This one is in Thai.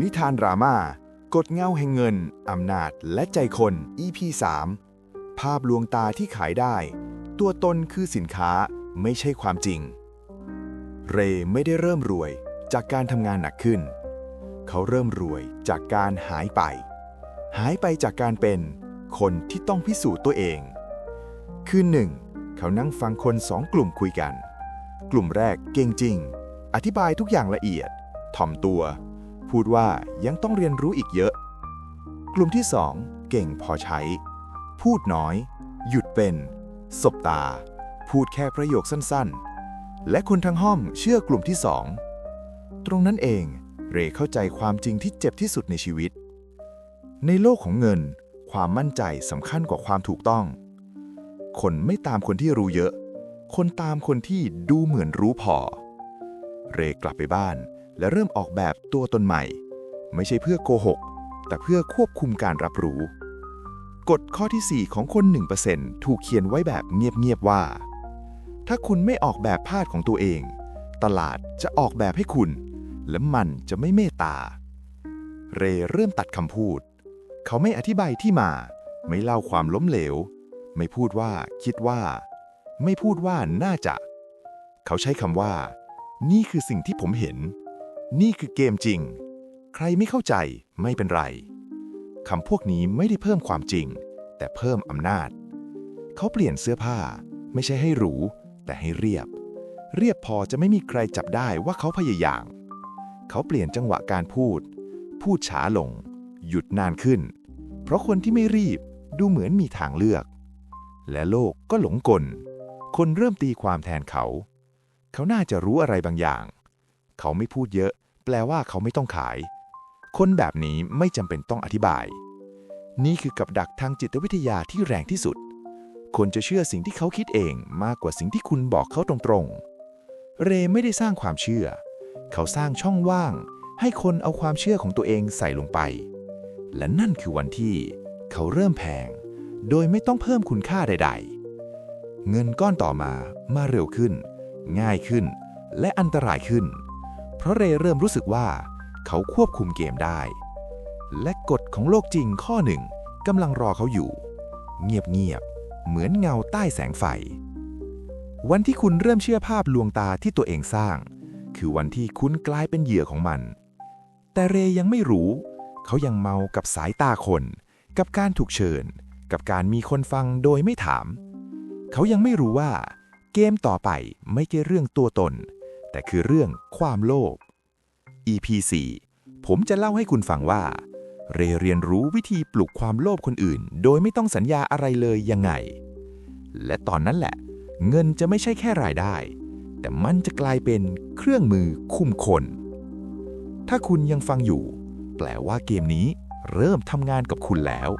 นิทานดราม่ากฎเงาแห่งเงิน อำนาจและใจคน EP 3 ภาพลวงตาที่ขายได้ ตัวตนคือสินค้าไม่ใช่ความจริง เรไม่ได้เริ่มรวยจากการทำงานหนักขึ้น เขาเริ่มรวยจากการหายไป หายไปจากการเป็นคนที่ต้องพิสูจน์ตัวเอง คืนหนึ่ง เขานั่งฟังคนสองกลุ่มคุยกัน กลุ่มแรกเก่งจริง อธิบายทุกอย่างละเอียด ถ่อมตัว พูดว่ายังต้องเรียนรู้อีกเยอะ กลุ่มที่สองเก่งพอใช้ พูดน้อย หยุดเป็น สบตา พูดแค่ประโยคสั้นๆ และคนทั้งห้องเชื่อกลุ่มที่สองตรงนั้นเองเรเข้าใจความจริงที่เจ็บที่สุดในชีวิต ในโลกของเงิน ความมั่นใจสำคัญกว่าความถูกต้อง คนไม่ตามคนที่รู้เยอะ คนตามคนที่ดูเหมือนรู้พอ เรกลับไปบ้าน และเริ่มออกแบบตัวตนใหม่ ไม่ใช่เพื่อโกหก แต่เพื่อควบคุมการรับรู้ กฎข้อที่ 4 ของคน 1%ถูกเขียนไว้แบบเงียบๆว่า ถ้าคุณไม่ออกแบบพาดของตัวเอง ตลาดจะออกแบบให้คุณ และมันจะไม่เมตตา เรเริ่มตัดคำพูด เขาไม่อธิบายที่มา ไม่เล่าความล้มเหลว ไม่พูดว่า คิดว่า ไม่พูดว่าน่าจะ เขาใช้คำว่า นี่คือสิ่งที่ผมเห็น นี่คือเกมจริง ใครไม่เข้าใจไม่เป็นไรคำพวกนี้ไม่ได้เพิ่มความจริง แต่เพิ่มอำนาจ เขาเปลี่ยนเสื้อผ้า ไม่ใช่ให้หรู แต่ให้เรียบ เรียบพอจะไม่มีใครจับได้ว่าเขาพยายาม เขาเปลี่ยนจังหวะการพูด พูดช้าลง หยุดนานขึ้น เพราะคนที่ไม่รีบดูเหมือนมีทางเลือก และโลกก็หลงกล คนเริ่มตีความแทนเขา เขาน่าจะรู้อะไรบางอย่าง เขาไม่พูดเยอะ แปลว่าเขาไม่ต้องขาย คนแบบนี้ไม่จำเป็นต้องอธิบาย นี่คือกับดักทางจิตวิทยาที่แรงที่สุด คนจะเชื่อสิ่งที่เขาคิดเองมากกว่าสิ่งที่คุณบอกเขาตรงๆ เรไม่ได้สร้างความเชื่อ เขาสร้างช่องว่าง ให้คนเอาความเชื่อของตัวเองใส่ลงไป และนั่นคือวันที่ เขาเริ่มแพง โดยไม่ต้องเพิ่มคุณค่าใด ๆ เงินก้อนต่อมามาเร็วขึ้น ง่ายขึ้น และอันตรายขึ้น เพราะเรเริ่มรู้สึกว่า เขาควบคุมเกมได้ และกฎของโลกจริงข้อหนึ่งกำลังรอเขาอยู่ เงียบๆเหมือนเงาใต้แสงไฟ วันที่คุณเริ่มเชื่อภาพลวงตาที่ตัวเองสร้าง คือวันที่คุณกลายเป็นเหยื่อของมัน แต่เรยังไม่รู้ เขายังเมากับสายตาคน กับการถูกเชิญ กับการมีคนฟังโดยไม่ถาม เขายังไม่รู้ว่า เกมต่อไปไม่ใช่เรื่องตัวตน แต่คือเรื่องความโลภ EP 4ผมจะเล่าให้คุณฟังว่า เรเรียนรู้วิธีปลุกความโลภคนอื่น โดยไม่ต้องสัญญาอะไรเลยยังไง และตอนนั้นแหละ เงินจะไม่ใช่แค่รายได้ แต่มันจะกลายเป็นเครื่องมือคุมคน ถ้าคุณยังฟังอยู่ แปลว่าเกมนี้เริ่มทำงานกับคุณแล้ว